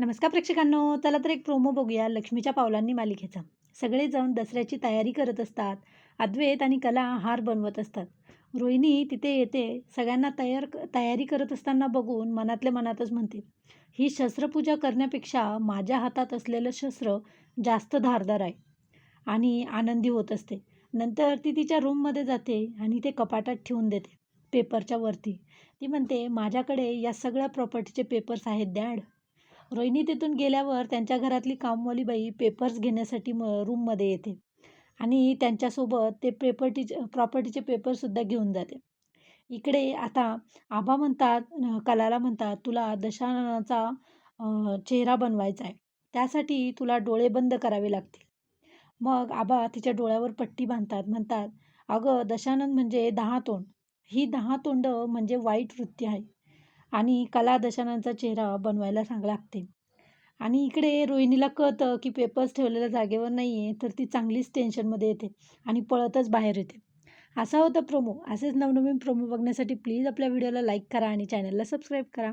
नमस्कार प्रेक्षकांनो चला तर एक प्रोमो बघूया लक्ष्मीच्या पावलांनी मालिकेचा. सगळेजण दसऱ्याची तयारी करत असतात. अद्वैत आणि कला हार बनवत असतात. रोहिणी तिथे येते सगळ्यांना तयार तयारी करत असताना बघून मनातल्या मनातच म्हणते ही शस्त्रपूजा करण्यापेक्षा माझ्या हातात असलेलं शस्त्र जास्त धारदार आहे. आणि आनंदी होत असते. नंतर ती तिच्या रूममध्ये जाते आणि ते कपाटात ठेवून देते पेपरच्या वरती. ती म्हणते माझ्याकडे या सगळ्या प्रॉपर्टीचे पेपर्स आहेत डॅड रोहिणी तिथून गेल्यावर त्यांच्या घरातली कामवाली बाई पेपर्स घेण्यासाठी म रूममध्ये येते. आणि त्यांच्यासोबत ते पेपर्टीचे प्रॉपर्टीचे पेपरसुद्धा घेऊन जाते. इकडे आता आबा म्हणतात कलाला म्हणतात तुला दशाननाचा चेहरा बनवायचा आहे. त्यासाठी तुला डोळे बंद करावे लागतील. मग आबा तिच्या डोळ्यावर पट्टी बांधतात म्हणतात अगं दशानन म्हणजे दहा तोंड. ही दहा तोंड म्हणजे वाईट वृत्ती आहे. आणि कला दशाननचा चेहरा बनवायला सांग लागते. आणि इकडे रोहिणीला कळतं की पेपर्स ठेवलेल्या जागेवर नाही आहे तर ती चांगलीच टेन्शनमध्ये येते आणि पळतच बाहेर येते. असा होता प्रोमो असेच नवनवीन प्रोमो बघण्यासाठी प्लीज आपल्या व्हिडिओला लाईक करा आणि चॅनलला सबस्क्राईब करा.